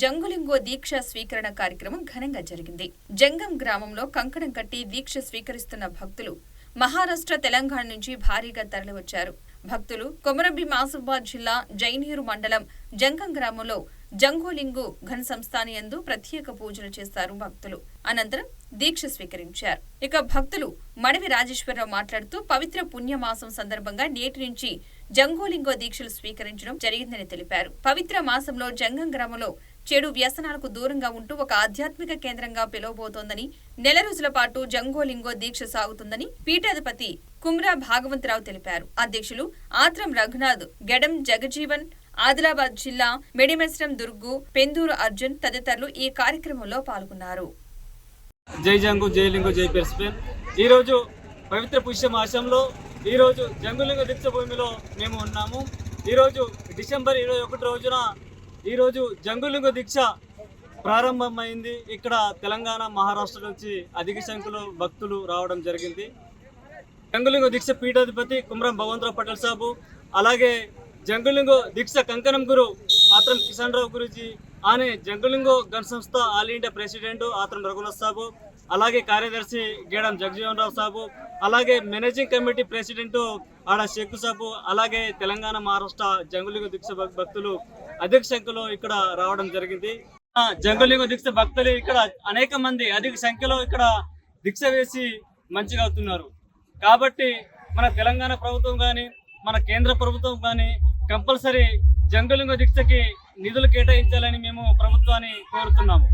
జంగులింగో దీక్ష స్వీకరణ కార్యక్రమం ఘనంగా జరిగింది. జంగం గ్రామంలో కంకణం కట్టి దీక్ష స్వీకరిస్తున్న భక్తులు మహారాష్ట్ర తెలంగాణ నుంచి భారీగా తరలివచ్చారు. భక్తులు కొమరంభీం ఆసిఫాబాద్ జిల్లా జైనీరు మండలం జంగం గ్రామంలో జంగోలింగు ఘన సంస్థాని యందు ప్రత్యేక పూజలు చేస్తారు భక్తులు. అనంతరం దీక్ష స్వీకరించారు. ఇక భక్తులు మడవి రాజేశ్వరరావు మాట్లాడుతూ పవిత్ర పుణ్యమాసం సందర్భంగా నేటి నుంచి జంగోలింగో దీక్షలు స్వీకరించడం జరిగిందని తెలిపారు. పవిత్ర మాసంలో జంగం గ్రామంలో చెడు వ్యసనాలకు దూరంగా ఉంటూ ఒక ఆధ్యాత్మిక కేంద్రంగా పిలువబోతోందని నెల రోజుల పాటు జంగోలింగో దీక్ష సాగుతుందని పీఠాధిపతి కుమ్రా భాగవంతరావు తెలిపారు. అధ్యక్షులు ఆత్రం రఘునాథ్ గెడం జగజీవన్ ఆదిలాబాద్ జిల్లా మెడిమెస్రం దుర్గు పెందూరు అర్జున్ తదితరులు ఈ కార్యక్రమంలో పాల్గొన్నారు. జై జంగు జై లింగు జై పెర్స్పెన్ ఈరోజు పవిత్ర పుష్య మాసంలో ఈరోజు జంగులింగ దీక్ష భూమిలో మేము ఉన్నాము. ఈరోజు డిసెంబర్ ఇరవై ఒకటి రోజున ఈరోజు జంగులింగ దీక్ష ప్రారంభమైంది. ఇక్కడ తెలంగాణ మహారాష్ట్ర నుంచి అధిక సంఖ్యలో భక్తులు రావడం జరిగింది. జంగులింగ దీక్ష పీఠాధిపతి కుమ్రం భగవంతరావు పటేల్ సాబు అలాగే జంగులింగో దీక్ష కంకణం గురు ఆత్రం కిషన్ రావు గురుజీ ఆమె జంగులింగో గణ సంస్థ all India president Athram Raghunath Sabu అలాగే కార్యదర్శి గేడం జగజీవన్ రావు సాబు అలాగే మేనేజింగ్ కమిటీ ప్రెసిడెంట్ ఆడ షేక్ సాబు అలాగే తెలంగాణ మహారాష్ట్ర జంగులింగ దీక్ష భక్తులు అధిక సంఖ్యలో ఇక్కడ రావడం జరిగింది. ఆ, జంగులింగ దీక్ష భక్తులు ఇక్కడ అనేక మంది అధిక సంఖ్యలో ఇక్కడ దీక్ష వేసి మంచిగా అవుతున్నారు. కాబట్టి మన తెలంగాణ ప్రభుత్వం కానీ మన కేంద్ర ప్రభుత్వం కానీ కంపల్సరీ జంగులింగ దీక్షకి నిధులు కేటాయించాలని మేము ప్రభుత్వాన్ని కోరుతున్నాము.